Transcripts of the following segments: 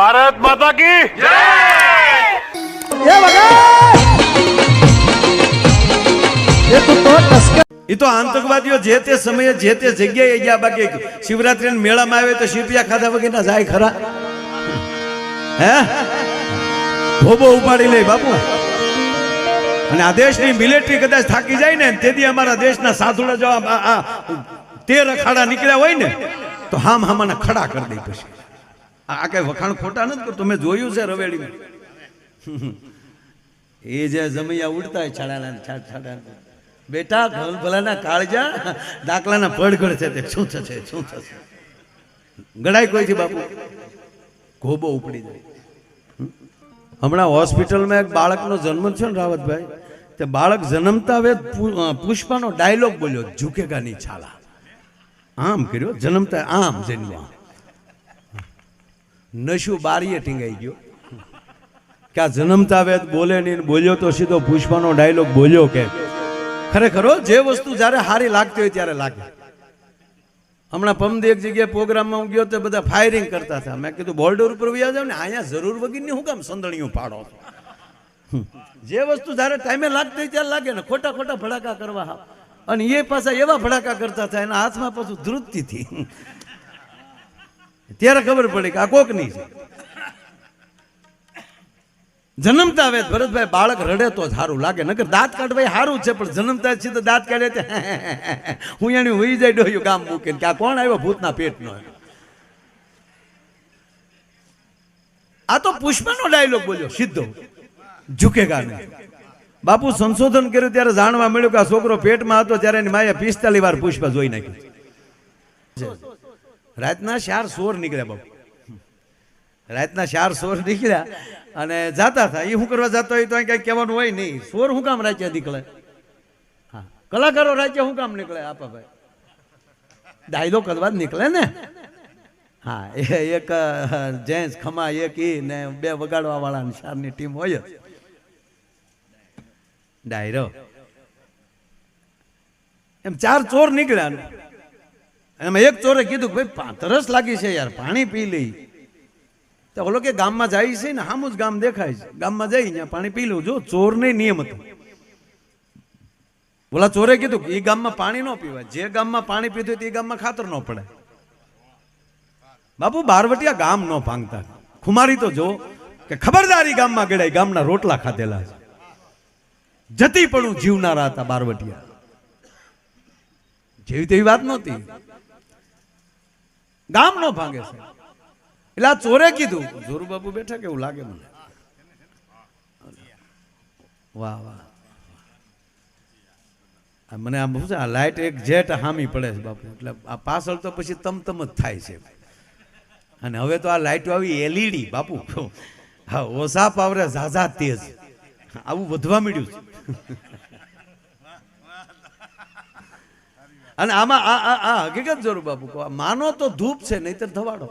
ભારત માતા કી જય! એ તો આતંકવાદીઓ જે તે સમયે જે તે જગ્યાએ ગયા બાકી શિવરાત્રી મેળામાં આવે તો શીપિયા ખાધા વગેરે જાય ખરા. હે? ભોબો ઉપાડી લે બાપુ. અને આ દેશની મિલિટરી કદાચ થાકી જાય ને તેથી અમારા દેશના સાધુડા જવા તેર અખાડા નીકળ્યા હોય ને તો હામ હામાના ખડા કરી દે પછી. આ કઈ વખાણ ખોટા નથી કરતો. મેં જોયું છે રવેડીમાં. એ જે જમૈયા ઉડતા હોય છાડાના છાડ છાડા બેટા ઘર ભલાના કાળજા, દાખલાના પડઘડ છે તે. શું થશે? શું થશે? ગળાય કોઈથી બાપુ? ગોબો ઉપડી જાય. હમણાં હોસ્પિટલમાં એક બાળકનો જન્મ છે ને રાવતભાઈ, તે બાળક જન્મતા વેદ પુષ્પાનો ડાયલોગ બોલ્યો, ઝુકેગા ની છાલા. આમ કર્યો, જન્મતા આમ જન્મ્યો. નશુ બારીએ ટીંગાઈ ગયો. કે આ જન્મતા વેદ બોલે નહીં બોલ્યો તો સીધો પુષ્પાનો ડાયલોગ બોલ્યો કે ખરેખર જે વસ્તુ જ્યારે હારી લાગતી હોય ત્યારે લાગે. હમણાં પમદી એક જગ્યાએ પ્રોગ્રામમાં ગયો તો બધા ફાયરિંગ કરતા હતા. મેં કીધું બોર્ડર ઉપર વ્યા જાવ ને, અહીંયા જરૂર વગીરની હું કામ સંદણીઓ પાડો જે વસ્તુ જ્યારે ટાઈમે લાગતી હોય ત્યારે લાગે ને, ખોટા ખોટા ભડાકા કરવા અને એ પાછા એવા ભડાકા કરતા હતા, એના હાથમાં પાછું ધ્રુતથી ત્યારે ખબર પડી કે આ કોકની છે. જન્મતા આવે ભરતભાઈ બાળક રડે તો સારું લાગે, નકર દાંત કાઢવાય સારું છે, પણ જન્મતા છે તો દાંત કાઢે તે. હું એને હોઈ જાય ડોયું ગામ મૂકીને કે આ કોણ આવ્યો ભૂતના પેટનો આ તો પુષ્પનો ડાયલોગ બોલ્યો, સીધો. ઝુકેગા નહીં. બાપુ સંશોધન કર્યું ત્યારે જાણવા મળ્યું કે આ છોકરો પેટમાં હતો, ત્યારે એની માએ પિસ્તાલીસ વાર પુષ્પ જોઈ નાખ્યું. રાતના ચાર સોર નીકળ્યા બાપુ. રાતના ચાર સોર નીકળ્યા અને જાતા હતા. એ શું કરવા જતા હોય તો કઈ કહેવાનું હોય નહીં. સોર શું કામ રાજ્ય નીકળે? હા. કલાકારો રાજ્ય શું કામ નીકળે? આપા ભાઈ. દાયદો કરવા જ નીકળે ને. હા, એ એક જેન્ટ્સ ખમા એક ઈ ને બે વગાડવા વાળા ચારની ટીમ હોય જ. ડાયરો. એમ ચાર ચોર નીકળ્યા એમાં એક ચોરે કીધું કે ભાઈ તરસ લાગી છે યાર, પાણી પી લઈ. તો ઓલો કે ગામમાં જાય છે ને સામું જ ગામ દેખાય છે. ગામમાં જઈ ત્યાં પાણી પી લઉં. જો ચોર ને નિયમ હતો. ઓલા ચોરે કીધું એ ગામમાં પાણી ન પીવાય. જે ગામમાં પાણી પીધું તે ગામમાં ખાતર ન પડે. બાપુ, બારવટિયા ગામ ન ભાંગતા. ખુમારી તો જો, કે ખબરદારી ગામમાં ગળાય ગામના રોટલા ખાધેલા છે. જતી પણ જીવનારા હતા બારવટિયા. જેવી તેવી વાત નહોતી. ગામ નો ભાંગે છે એટલે આ ચોરે કીધું. જોરુ બાપુ બેઠા કેવું લાગે મને? વાહ વાહ. મને આમ શું છે, આ લાઇટ એક જેટ હામી પડે છે બાપુ. એટલે આ પાછળ તો પછી તમતમ જ થાય છે. અને હવે તો આ લાઇટ આવી એલઈડી બાપુ. હા ઓસા પાવરે ઝાઝા તેજ. આવું વધવા મળ્યું છે. અને આમાં આ આ આ હકીકત જરૂર બાપુ. માનો તો ધૂપ છે, નહીતર ધવાડો.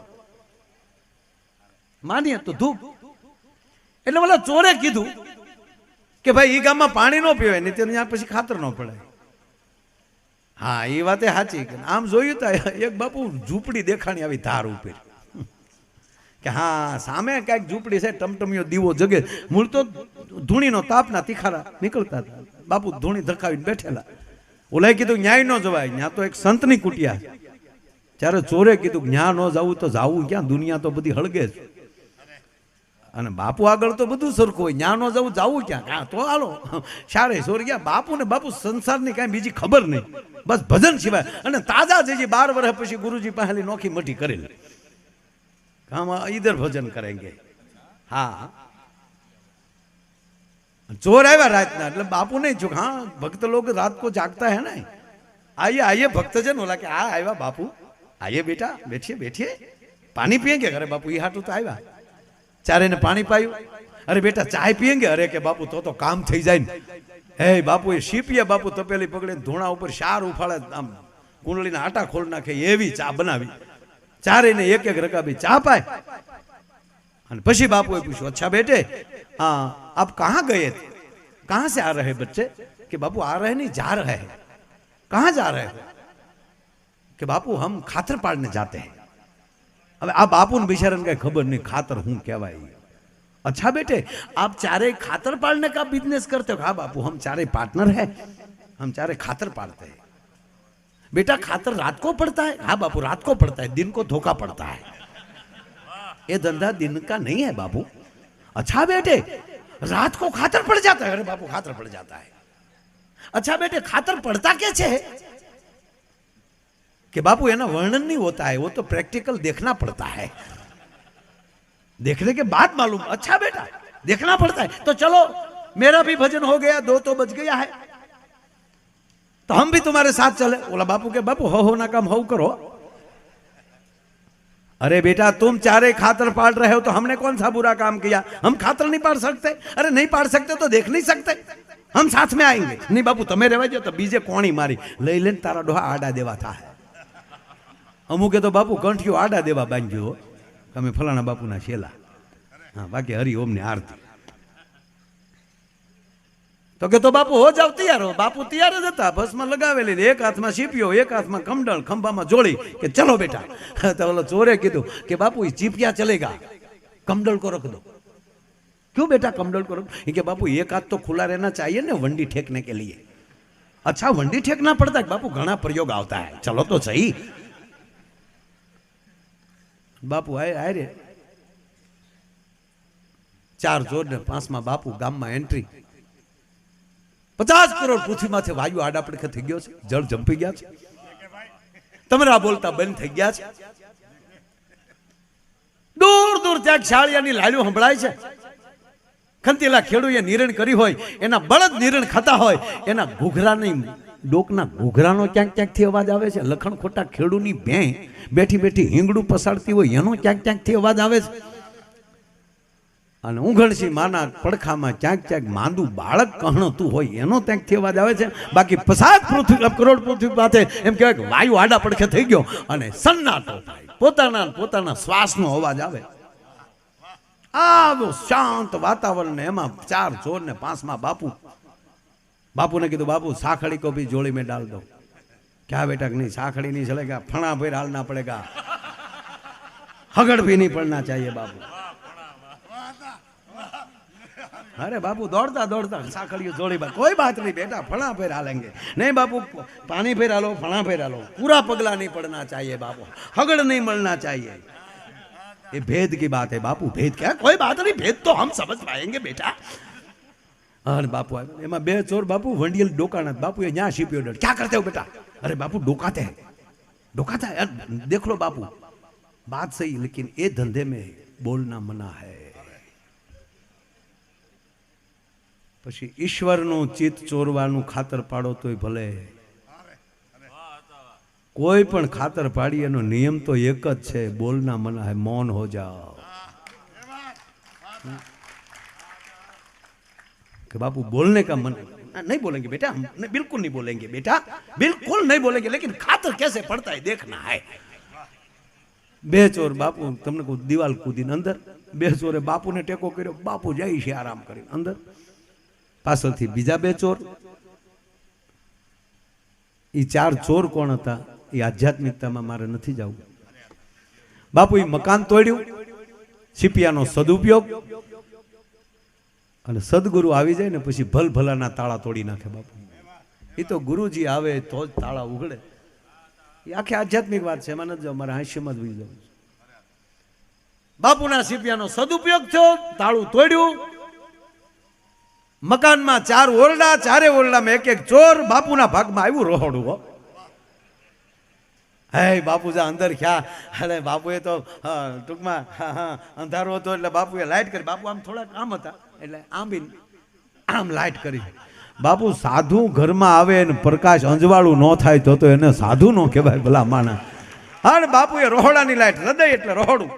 માનીએ તો ધૂપ. એટલે મને ચોરે કીધું કે ભાઈ એ ગામમાં પાણી ન પીવાય નહીં ત્યાં પછી ખાતર ન પડે હા એ વાતે સાચી કે આમ જોયું તો એક બાપુ ઝૂંપડી દેખાણી આવી ધાર ઉપર. કે હા, સામે કાંઈક ઝૂંપડી છે, ટમટમિયો દીવો જગે. મૂળ તો ધૂણીનો તાપના તીખારા નીકળતા હતા. બાપુ ધૂણી ધકાવીને બેઠેલા. ઓલાએ કીધું, ન્યાય ન જવાય. ત્યાં તો એક સંતની કુટિયા. ત્યારે ચોરે કીધું, ન્યા ન જવું તો જાવું ક્યાં? દુનિયા તો બધી હળગે છે અને બાપુ આગળ તો બધું સરખું હોય. ન્યા ન જવું જવું ક્યાં? તો હાલો. સારે સોર ગયા. બાપુ ને બાપુ સંસારની કાંઈ બીજી ખબર નહીં. બસ ભજન સિવાય. અને તાજા જે બાર વર્ષ પછી ગુરુજી પહેલી નોખી મઠી કરેલી. કામ ઈધર ભજન કરેંગે હા. જોર આવ્યા રાતના. એટલે બાપુ નહીં ચૂક હા, ભક્ત લોકો રાત કો જાગતા હે ને? આઈએ આઈએ ભક્ત છે ને ઓલા કે, આ આવ્યા બાપુ. આઈએ બેટા, બેઠીએ બેઠીએ. પાણી પીએ કે અરે બાપુ એ હાટું તો આવ્યા. ચારે એને પાણી પાયું. અરે બેટા, ચાય પીએ કે અરે કે, બાપુ, તો તો કામ થઈ જાય ને. હે, બાપુ, એ શીપીએ, બાપુ, તપેલી પકડીને ધોણા ઉપર શાર ઉફાળે, આમ કુંડળીના આટા ખોલ નાખે, એવી ચા બનાવી. ચારેને એક એક રકાબી ચા પાય. पशी बापूए पूछू अच्छा बेटे आ, आप कहा गए थे कहा से आ रहे बच्चे कि बापू आ रहे नहीं जा रहे हैं कहा जा रहे हो कि बापू हम खातर पाड़ने जाते हैं अब आप बापू बिचारन का खबर नहीं खातर हूँ क्या भाई अच्छा बेटे आप चारे खातर पाड़ने का बिज़नेस करते हो हाँ बापू हम चारे पार्टनर है हम चारे खातर पाड़ते हैं बेटा खातर रात को पड़ता है हाँ बापू रात को पड़ता है दिन को धोखा पड़ता है ये धंधा दिन का नहीं है बाबू अच्छा बेटे रात को खातर पड़ जाता है अरे बापू खातर पड़ जाता है अच्छा बेटे खातर पड़ता कैसे है कि बापू है ना वर्णन नहीं होता है वो तो प्रैक्टिकल देखना पड़ता है देखने के बाद मालूम अच्छा बेटा देखना पड़ता है तो चलो मेरा भी भजन हो गया दो तो बच गया है तो हम भी तुम्हारे साथ चले बोला बापू के बापू हो हो ना काम हो करो अरे बेटा तुम चारे खातर पाल रहे हो तो हमने कौन सा बुरा काम किया हम खातर नहीं पाल सकते अरे नहीं पाल सकते तो देख नहीं सकते हम साथ में आएंगे नहीं बापू તમે રહેવા દો તો બીજે કોણી મારી લઈ લઈને તારા ડોહા આડા દેવા થાય અમુકે તો બાપુ કંઠિયો આડા દેવા બાંધ્યો હો. તમે ફલાણા બાપુના શેલા હા બાકી હરિઓમની આરતી તો કે તો બાપુ હો જાવ તૈયાર હો બાપુ તૈયાર જ હતા ભસ્મ લગાવેલી ને એક હાથમાં સીપ્યો એક હાથમાં કમડળ ખંભામાં જોડી કે ચલો બેટા તો ઓલો ચોરે કીધું કે બાપુ ये ચીપિયા ચલેગા कमडल को रख दो क्यों बेटा कमडल को रख ये कि बापू एक हाथ तो खुला रहना चाहिए ना वंडी ठेकने के लिए अच्छा वंडी ठेकना पड़ता है बापू घना प्रयोग आता है चलो तो सही બાપુ આય આય રે ચાર જોર ને પાંચમાં બાપુ ગામમાં એન્ટ્રી પચાસ કરોડ પૃથ્વીમાંથી વાયુ આડાપડખે થઈ ગયો છે. જળ જંપી ગયા છે. તમારા બોલતા બંધ થઈ ગયા છે. દૂર દૂર ત્યાં શાળિયાની લાડ્યું સંભળાય છે. ખંતીલા ખેડૂએ નિરણ કરી હોય, એના બળદ નિરણ ખાતા હોય, એના ઘૂઘરાની ડોકના ઘૂઘરાનો ક્યાંક ક્યાંકથી અવાજ આવે છે. લખણ ખોટા ખેડૂની ભે બેઠી બેઠી હિંગડું પસાડતી હોય, એનો ક્યાંક ક્યાંકથી અવાજ આવે છે. અને ઉઘડસી માના પડખામાં ક્યાંક ક્યાંક માંદુ બાળક કહણતું હોય, એનો ત્યાંકથી અવાજ આવે છે. બાકી પસાદ પૃથ્વી કરોડ પૃથ્વી પાસે એમ કહેવાય કે વાયુ આડા પડખે થઈ ગયો અને સન્નાટો થાય. પોતાના પોતાના શ્વાસનો અવાજ આવે. આવો શાંત વાતાવરણ ને એમાં ચાર ચોર ને પાંચમાં બાપુ. બાપુને કીધું, બાપુ સાખડી કોપી જોડી મેં ડાલ દો ક્યાં બેઠક નહીં સાખડી નહીં ચલેગા ફણા ભાઈ હાલના પડેગા હગડ ભી નહીં પડના ચાહીએ બાપુ. अरे बाबू दौड़ता दौड़ता साखड़ियों जोड़ी बात कोई बात नहीं बेटा फणा फिर डालेंगे नहीं बापू पानी फिर डालो फणा फिर डालो पूरा पगला नहीं पड़ना चाहिए बाबू हगड़ नहीं मलना चाहिए ये भेद की बात है बापू भेद क्या कोई बात नहीं भेद तो हम समझ पाएंगे बेटा અરે બાપુ આવ્યો એમાં બે ચોર બાપુ વંડિયલ ડોકાના બાપુ એ ન્યા શીપ્યો ડર ક્યાં કરતે હો બેટા અરે બાપુ डोकाते हैं डोकाता है यार, देख लो बापू बात सही लेकिन ये धंधे में बोलना मना है પછી ઈશ્વરનું ચિત્ત ચોરવાનું ખાતર પાડો તોય ભલે. કોઈ પણ ખાતર પાડી એનો નિયમ તો એક જ છે, બોલના મના હે મૌન હો જાઓ. કે બાપુ બોલને કા મન નહીં બોલેંગે બેટા બિલકુલ નહીં બોલેંગે બેટા, બિલકુલ નહીં બોલેંગે, લેકિન ખાતર કેસે પડતા હે, દેખના હે. બે ચોર બાપુ, તમને કહું, દિવાલ કૂદીને અંદર, બે ચોરે બાપુને ટેકો કર્યો, બાપુ જાય છે આરામ કરીને અંદર. પાછળથી બીજા બે ચોર. એ ચાર ચોર કોણ હતા? એ આધ્યાત્મિકતામાં મારે નથી જવું. બાપુ એ મકાન તોડ્યું. સીપિયાનો સદુપયોગ. અને સદગુરુ આવી જાય ને પછી ભલ ભલાના તાળા તોડી નાખે બાપુ. એ તો ગુરુજી આવે તો જ તાળા ઉઘડે. એ આખી આધ્યાત્મિક વાત છે, એમાં નથી મારે હાસ્યમાં જ ભૂલી જવું બાપુના સિપિયાનો સદુપયોગ થયો, તાળું તોડ્યું. મકાનમાં ચાર ઓરડા, ચારે ઓરડામાં એક એક ચોર બાપુના ભાગમાં આવ્યું રોહડું હો. હે બાપુ જા અંદર ખ્યા અરે, બાપુએ તો ટૂંકમાં અંધારો હતો એટલે બાપુએ લાઇટ કરી. બાપુ આમ થોડાક આમ હતા, એટલે આમ બી આમ લાઇટ કરી. બાપુ સાધુ ઘરમાં આવે ને પ્રકાશ અંજવાળું ન થાય તો તો એને સાધુ ન કહેવાય ભલા માણા હા બાપુએ રોહડાની લાઇટ હૃદય એટલે રોહડું.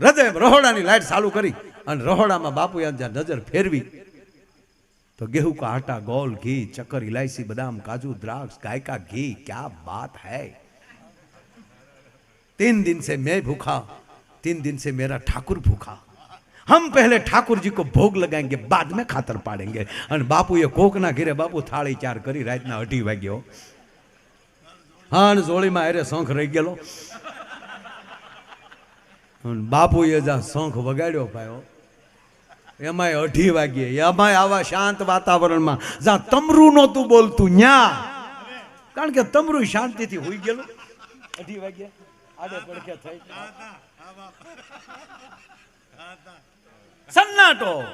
હૃદય, રોહડાની લાઈટ ચાલુ કરી. અને રોહડામાં બાપુએ જ્યાં નજર ફેરવી तो गेहूं का आटा गोल घी चक्कर इलायची बादाम काजू द्राक्ष गाय का घी क्या बात है तीन दिन से मैं भूखा तीन दिन से मेरा ठाकुर भूखा हम पहले ठाकुर जी को भोग लगाएंगे बाद में खातर पाड़ेंगे અને બાપુએ કોકના ઘેરે બાપુ થાળી ચાર કરી રાતના અઢી વાગ્યો હા અને જોડીમાં અરે શંખ રહી ગયેલો અને બાપુએ જ્યાં શંખ વગાડ્યો પાયો એમાંય અઢી વાગ્યે. એમાંય આવા શાંત વાતાવરણમાં. જ્યાં તમરું નહોતું બોલતું, ન્યા. કારણ કે તમરું શાંતિથી હોઈ ગયેલું. અઢી વાગ્યા. આડે થઈ. સન્નાટો.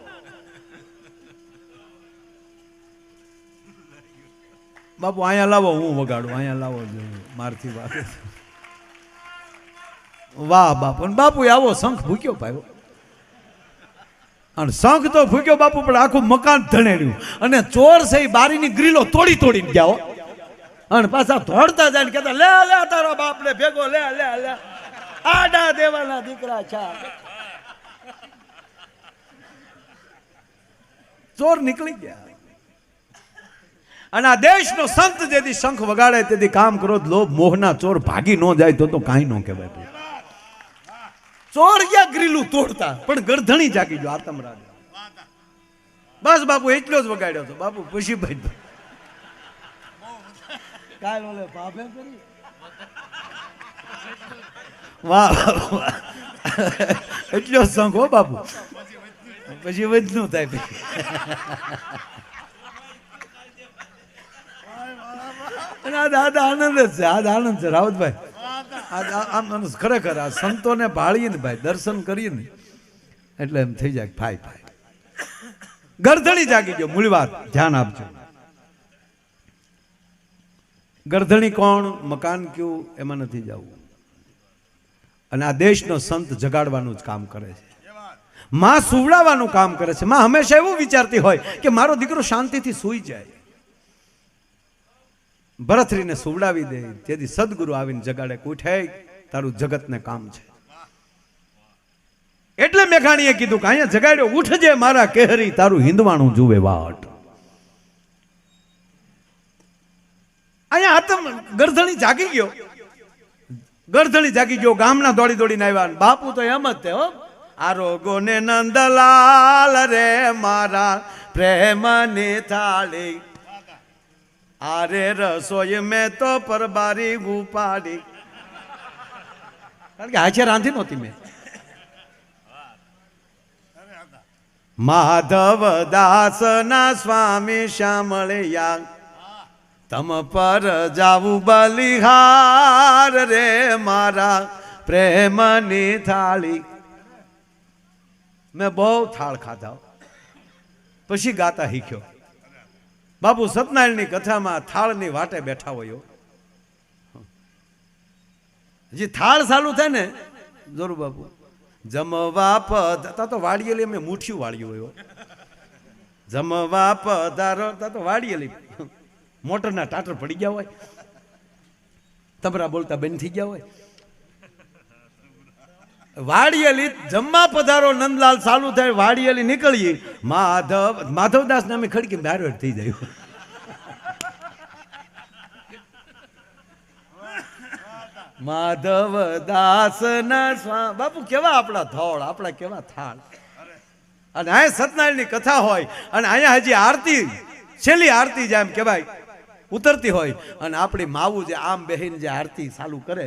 બાપુ, અહીંયા લાવો, હું વગાડું. અહીંયા લાવો જોઈએ મારથી વાત. વાહ, બાપુ. બાપુ આવો શંખ ભૂક્યો પાયો અને શંખ તો ફૂક્યો બાપુ, પણ આખું મકાન ધણેડ્યું. અને ચોર છે એ બારીની ગ્રીલો તોડી તોડીને ગયા અને પાછા ધોડતા જાય ને કહેતા, લે લે, તારો બાપ લે ભેગો, લે લે લે. આડા દેવાના દીકરા છે. ચોર નીકળી ગયા. અને આ દેશનો સંત જેથી શંખ વગાડે, તેથી કામ કરો, લોભ, મોહના ચોર ભાગી ન જાય તો તો કાંઈ ન કહેવાય. ચોર ગયા ગ્રીલું તોડતા? પણ ગરધણી જાગી જો આતમ રાજા. બસ બાપુ, એટલો જ વગાડ્યો હતો બાપુ, પછી ભાઈ કાલ ઓલે પાપે કરી? વાહ વાહ. એટલો હો બાપુ. પછી વધનું થાય પછી અને આ દાદા આનંદ જ છે, આ આનંદ છે, રાવતભાઈ. ખરેખર આ સંતોને ભાળીએ ભાઈ, દર્શન કરીએ એટલે એમ થઈ જાય ભાઈ ભાઈ. ગરધણી જાગી ગયો, મૂળ વાત, ધ્યાન આપજો. ગરધણી કોણ, મકાન કયું, એમાં નથી જવું. અને આ દેશનો સંત જગાડવાનું જ કામ કરે છે. માં સુવડાવવાનું કામ કરે છે. માં હંમેશા એવું વિચારતી હોય કે મારો દીકરો શાંતિથી સૂઈ જાય. ભરથરીને સુવડાવી દે, તેથી સદગુરુ આવીને જગાડે કુઠે તારું જગતને કામ છે. એટલે મેઘાણીએ કીધું કે અહીંયા જગાડ્યો, ઉઠજે મારા કેહરી, તારું હિંદવાણું જુએ વાટ. અહીંયા આતમ, ગરધણી જાગી ગયો. ગરધણી જાગી ગયો, ગામના દોડી દોડીને આવ્યા બાપુ તો એમ જ તે હો આરોગો ને નંદલાલ રે મારા પ્રેમની થાળી. આરે રસોઈ મેં તો પરબારી ગુપાડી કારણ કે હાચે રાંધી નહોતી મેં. માધવ દાસ ના સ્વામી શ્યામળિયા તમ પર જાવું બલિહાર રે મારા પ્રેમની થાળી. મેં બહુ થાળ ખાધા. પછી ગાતા શીખ્યો. બાપુ સત્યનારાયણની કથામાં થાળની વાટે બેઠા હોય જે થાળ ચાલુ થાય ને? જરૂર બાપુ. જમવા તા, તો વાળીએલી અમે મુઠ્યું વાળ્યું હોય. જમવા પધારો, તા તો વાળીએલી મોટરના ટાટર પડી ગયા હોય. તમરા બોલતા બંધ થઈ ગયા હોય. વાડિયેલી જમવા પધારો, નંદલાલ ચાલુ થાય, વાડિયેલી નીકળીએ. માધવ, માધવદાસ નામે ખડકી બારો થઈ જાય. માધવ દાસ ના બાપુ કેવા આપણા થોળ આપણા કેવા થાળ. અને અહીંયા સત્યનારાયણની કથા હોય, અને અહીંયા હજી આરતી, છેલ્લી આરતી જેમ કહેવાય, ઉતરતી હોય. અને આપણી માવું જે આમ બેહીને જે આરતી ચાલુ કરે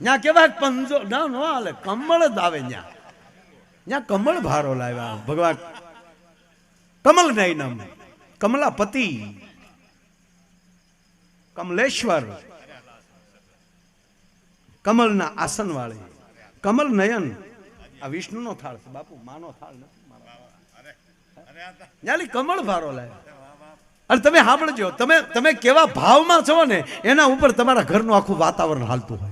ને ત્યાં કેવા પંજો, ના, ન હાલે કમળ જ આવે ત્યાં ત્યાં કમળ ભારો લાવ્યા, ભગવાન. કમલ નહીં નામ કમલાપતિ. કમલેશ્વર. કમલના આસન વાળી કમલ નયન. આ વિષ્ણુનો થાળ છે, બાપુ, માનો થાળ નથી કમળ ભારો લાવ્યા. અને તમે સાંભળજો, તમે તમે કેવા ભાવમાં છો ને, એના ઉપર તમારા ઘરનું આખું વાતાવરણ હાલતું હોય.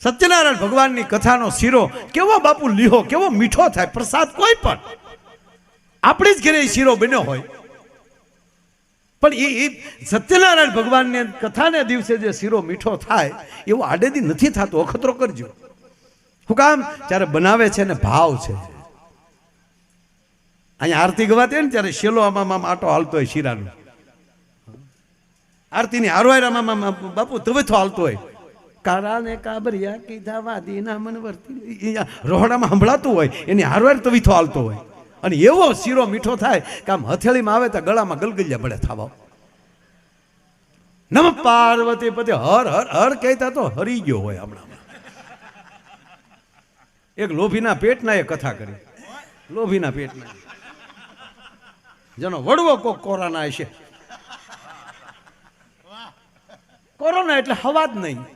સત્યનારાયણ ભગવાનની કથાનો શીરો કેવો બાપુ લીહો, કેવો મીઠો થાય, પ્રસાદ કોઈ પણ. આપણે જ ઘરે શીરો બન્યો હોય. પણ એ સત્યનારાયણ ભગવાનની કથાને દિવસે જે શીરો મીઠો થાય, એવો આડેદી નથી થતો. અખતરો કરજો. હું કામ ત્યારે બનાવે છે ને ભાવ છે. અહીંયા આરતી ગવાતી ને ત્યારે શેલો આમાં આમ આટો હાલતો હોય શીરાનો. આરતીની હારવાય આમ આમ આમ બાપુ તવેથો હાલતો હોય. કારા ને કાબરિયા કીધા વાદી ના મન વર્તી રોહડામાં સંભળાતું હોય, એની હારવાર તવીથો હાલતો હોય. અને એવો શીરો મીઠો થાય કે આમ હથેળીમાં આવે તો ગળામાં ગલગલિયા પડે થાવા. નમ પાર્વતી પતિ, હર હર હર કહેતા તો હરી ગયો હોય હમણાં. એક લોભીના પેટના એ કથા કરી. લોભીના પેટના. જેનો વડવો કોક કોરોના હશે. કોરોના એટલે હવા જ નહીં.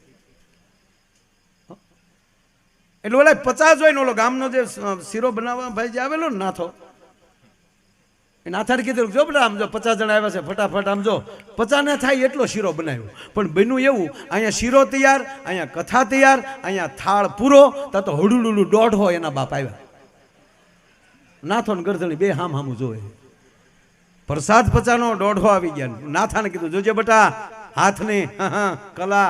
એટલે ઓલા પચાસ હોય ને ઓલો ગામનો જે શીરો બનાવવા ભાઈ જે આવેલો ને નાથો. એ નાથાને કીધું, જો બેટા, આમ જો પચાસ જણા આવ્યા છે, ફટાફટ આમ જો. પચાસ ને થાય એટલો શીરો બનાવ્યો. પણ બન્યું એવું, અહીંયા શીરો તૈયાર, અહીંયા કથા તૈયાર, અહીંયા થાળ પૂરો તા તો હળુડુલું દોઢ હોય એના બાપ આવ્યા. નાથો ને ગરધણી બે હામ હામું જોવે. પ્રસાદ પચાનો દોઢો આવી ગયા. નાથાને કીધું, જોજે બેટા, હાથની કલા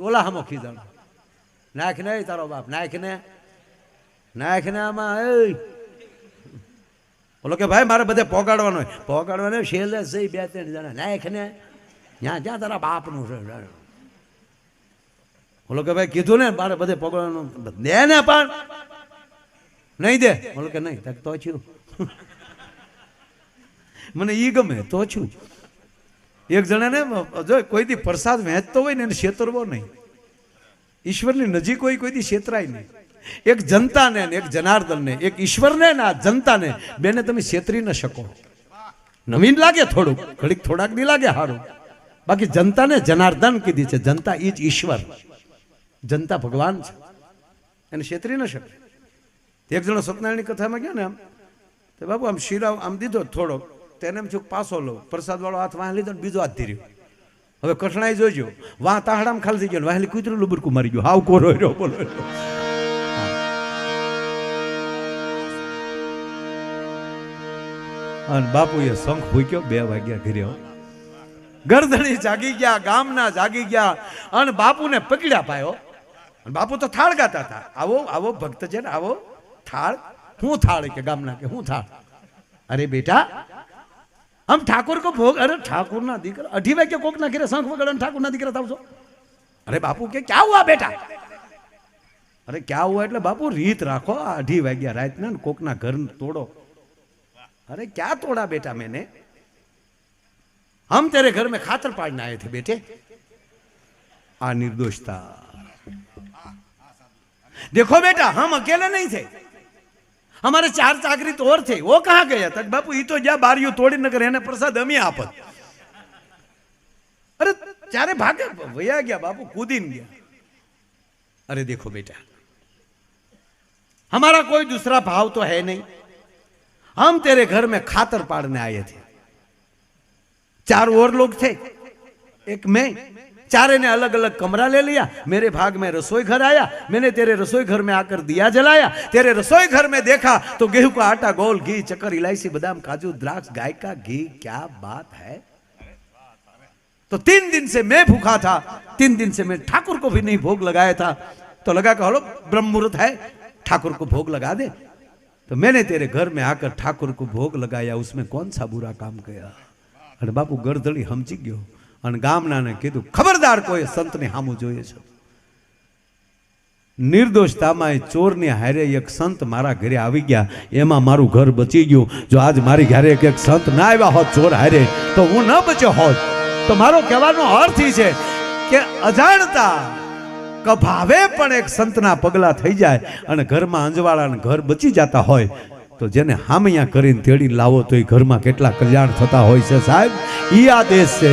ઓલા હમો ખીજાણો. નાખ ને તારો બાપ, નાખ ને. નાખ ને આમાં, એ. બોલો કે ભાઈ, મારે બધે પોગાડવાનો પોગાડવાનો છેલ્લે જઈ બે ત્રણ જણા, નાખ ને. જ્યાં જ્યાં તારા બાપનું છે બોલો કે ભાઈ, કીધું ને, મારે બધે પોગાડવાનું. દે ને પણ. નહીં દે. બોલો કે નહીં, તક તો છું. મને ઈ ગમે, તો છું એક જણાને, જો કોઈ દી પ્રસાદ વહેંચતો હોય ને એને છેતરવો નહીં. ઈશ્વરની નજીક હોય કોઈથી છેતરાય નહીં. એક જનતાને એક જનાર્દનને, એક ઈશ્વરને ને આ જનતાને બેને તમે છેતરી ન શકો. નવીન લાગે થોડુંક, ઘડીક થોડાક દી લાગે સારું બાકી જનતાને જનાર્દન કીધી છે, જનતા ઈ જ ઈશ્વર. જનતા ભગવાન છે. એને છેતરી ન શકે. એક જણો સત્યનારાયણની કથામાં ગયો ને આમ, તો બાબુ આમ શિરાવ આમ દીધો થોડોક. તેને એમ છું પાછો લો. પ્રસાદ વાળો હાથ વાહ લીધો ને બીજો હાથ ધીર્યો. હવે કઠણાઈ જોજો. વાહ તાહડામાં ખાલી થઈ ગયો વાહેલી કૂતરું લુબરકું મારી ગયો. હાવ કોરો રહ્યો બોલો અને બાપુએ શંખ ફૂક્યો, બે વાગ્યા ઘરે ગરદણી જાગી ગયા, ગામના જાગી ગયા. અને બાપુને પકડ્યા પાયો અને બાપુ તો થાળ ગાતા હતા. આવો આવો ભક્ત છે ને, આવો થાળ. હું થાળ કે ગામના કે હું થાળ? અરે બેટા આમ ઠાકોર કો ભોગ, અરે ઠાકોરના દીકરા, અઢી વાગે કોક ના ઘેરે શંખ વગાડે ઠાકોરના દીકરા થાવ અરે બાપુ કે, ક્યાં હુઆ બેટા? અરે ક્યાં હુઆ એટલે બાપુ, રીત રાખો, આ અઢી વાગ્યા રાતના ને કોકના ઘર તોડો. અરે ક્યાં તોડા બેટા મેને? હમ તેરે ઘર મેં ખાતર પાડને આયે થે બેટે. આ નિર્દોષતા. દેખો બેટા, હમ અકેલે નહીં थे हमारे चार चाकरी तो और थे वो कहाँ गया तक बापू ये तो जा बारियों तोड़ी नगर है प्रसाद हम ही आपत अरे चारे भागे भैया गया बापू कूदीन गया अरे देखो बेटा हमारा कोई दूसरा भाव तो है नहीं हम तेरे घर में खातर पाड़ने आए थे चार और लोग थे एक मैं चारे ने अलग अलग कमरा ले लिया, मेरे भाग में रसोई घर आया, मैंने तेरे रसोई घर में आकर दिया जलाया, तेरे रसोई घर में देखा तो गेहूँ का आटा, गोल घी, चक्कर, इलायची, बादाम, काजू, द्राक्ष, गाय का घी, क्या बात है? तो तीन दिन से मैं भूखा था, तीन दिन से मैं ठाकुर को भी नहीं भोग लगाया था। तो लगा कि लो ब्रह्म मुहूर्त है, ठाकुर को भोग लगा दे। तो मैंने तेरे घर में आकर ठाकुर को भोग लगाया, उसमें कौन सा बुरा काम किया अरे बापू गर्दड़ी हमची गयो। અને ગામનાને કીધું, ખબરદાર કોઈ સંતને સામું જોઈએ છે. નિર્દોષતામાં એ ચોરની હારે એક સંત મારા ઘરે આવી ગયા. એમાં મારું ઘર બચી ગયું. જો આજ મારી ઘરે એક સંત ના આવ્યા હોત ચોર હારે, તો હું ન બચ્યો હોત. તો મારો કહેવાનો અર્થ એ છે કે અજાણતા કભાવે પણ એક સંતના પગલા થઈ જાય અને ઘરમાં અંજવાળાને ઘર બચી જતા હોય, તો જેને હામૈયા કરીને તેડી લાવો તો એ ઘરમાં કેટલા કલ્યાણ થતા હોય છે સાહેબ? ઈ આ દેશ છે.